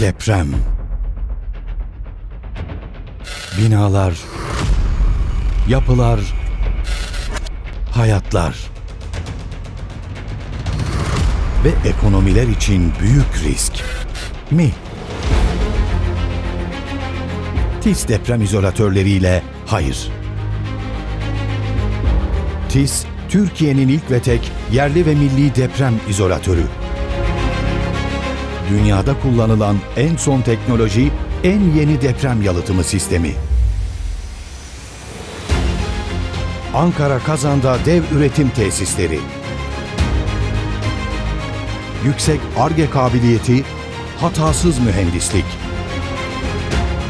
Deprem. Binalar, yapılar, hayatlar ve ekonomiler için büyük risk mi? TIS deprem izolatörleriyle hayır. TIS, Türkiye'nin ilk ve tek yerli ve milli deprem izolatörü. Dünyada kullanılan en son teknoloji, en yeni deprem yalıtımı sistemi. Ankara Kazan'da dev üretim tesisleri. Yüksek ARGE kabiliyeti, hatasız mühendislik.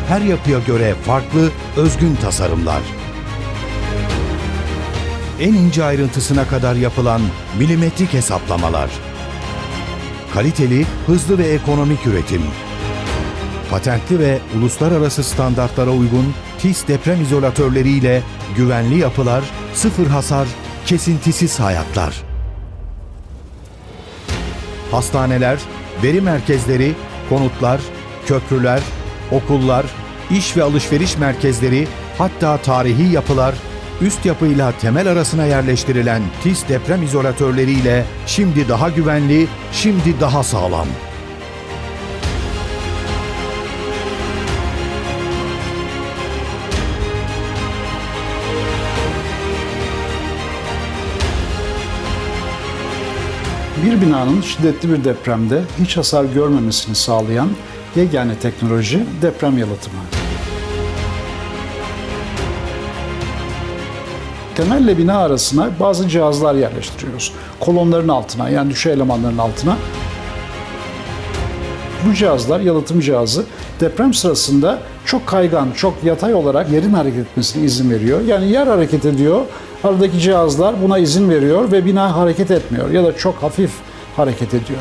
Her yapıya göre farklı, özgün tasarımlar. En ince ayrıntısına kadar yapılan milimetrik hesaplamalar. Kaliteli, hızlı ve ekonomik üretim. Patentli ve uluslararası standartlara uygun TIS deprem izolatörleriyle güvenli yapılar, sıfır hasar, kesintisiz hayatlar. Hastaneler, veri merkezleri, konutlar, köprüler, okullar, iş ve alışveriş merkezleri, hatta tarihi yapılar, üst yapıyla temel arasına yerleştirilen TIS deprem izolatörleriyle şimdi daha güvenli, şimdi daha sağlam. Bir binanın şiddetli bir depremde hiç hasar görmemesini sağlayan yegane teknoloji deprem yalıtımı. Temelle bina arasına bazı cihazlar yerleştiriyoruz. Kolonların altına yani düşey elemanların altına. Bu cihazlar, yalıtım cihazı deprem sırasında çok kaygan, çok yatay olarak yerin hareket etmesine izin veriyor. Yani yer hareket ediyor, aradaki cihazlar buna izin veriyor ve bina hareket etmiyor ya da çok hafif hareket ediyor.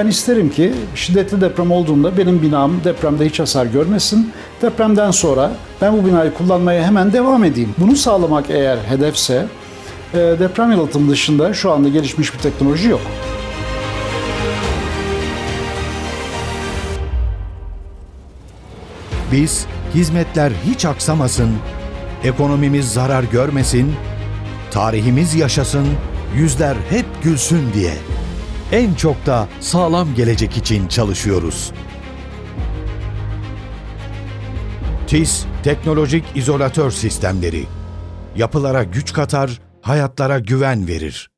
Ben isterim ki şiddetli deprem olduğunda benim binam depremde hiç hasar görmesin. Depremden sonra ben bu binayı kullanmaya hemen devam edeyim. Bunu sağlamak eğer hedefse e, deprem yalıtım dışında şu anda gelişmiş bir teknoloji yok. Biz hizmetler hiç aksamasın, ekonomimiz zarar görmesin, tarihimiz yaşasın, yüzler hep gülsün diye en çok da sağlam gelecek için çalışıyoruz. TIS Teknolojik İzolatör Sistemleri yapılara güç katar, hayatlara güven verir.